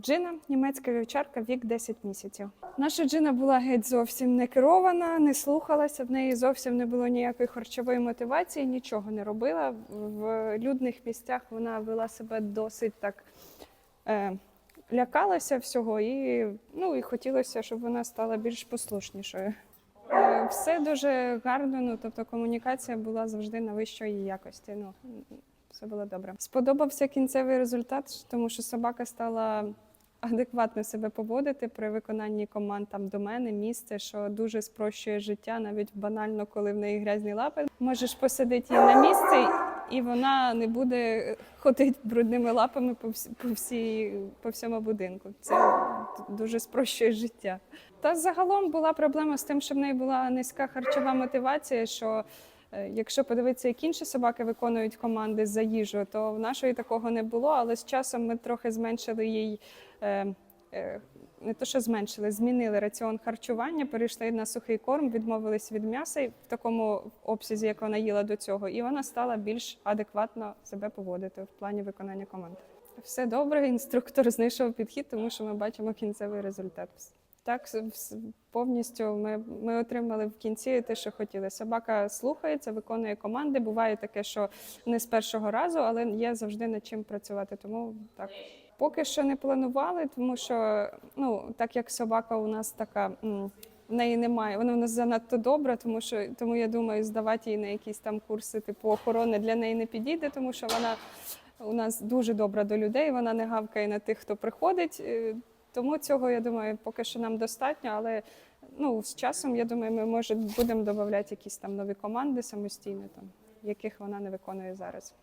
Джина, німецька вівчарка, вік 10 місяців. Наша Джина була геть зовсім не керована, не слухалася, в неї зовсім не було ніякої харчової мотивації, нічого не робила. В людних місцях вона вела себе досить так. Е, лякалася всього і, ну, і хотілося, щоб вона стала більш послушнішою. Е, Все дуже гарно, ну тобто комунікація була завжди на вищої якості. Ну все було добре. Сподобався кінцевий результат, тому що собака стала адекватно себе поводити при виконанні команд там до мене, місце, що дуже спрощує життя, навіть банально, коли в неї грязні лапи. Можеш посадити її на місце, і вона не буде ходити брудними лапами по всі, по, всій, по всьому будинку. Це дуже спрощує життя. Та загалом була проблема з тим, що в неї була низька харчова мотивація. що Е, Якщо подивитися, як інші собаки виконують команди за їжу, то в нашої такого не було. Але з часом ми трохи зменшили їй. Е, е, не то, що зменшили, змінили раціон харчування, перейшли на сухий корм, відмовились від м'яса в такому обсязі, як вона їла до цього, і вона стала більш адекватно себе поводити в плані виконання команд. Все добре, інструктор знайшов підхід, тому що ми бачимо кінцевий результат. Так, повністю ми, ми отримали в кінці те, що хотіли. Собака слухається, виконує команди. Буває таке, що не з першого разу, але є завжди над чим працювати. Тому так. Поки що не планували, тому що ну, так як собака у нас така. В неї немає, вона у нас занадто добра, тому що тому я думаю, здавати її на якісь там курси типу охорони для неї не підійде, тому що вона у нас дуже добра до людей, вона не гавкає на тих, хто приходить. Тому цього я думаю, поки що нам достатньо, але ну з часом я думаю, ми може будемо додавати якісь там нові команди самостійно, там яких вона не виконує зараз.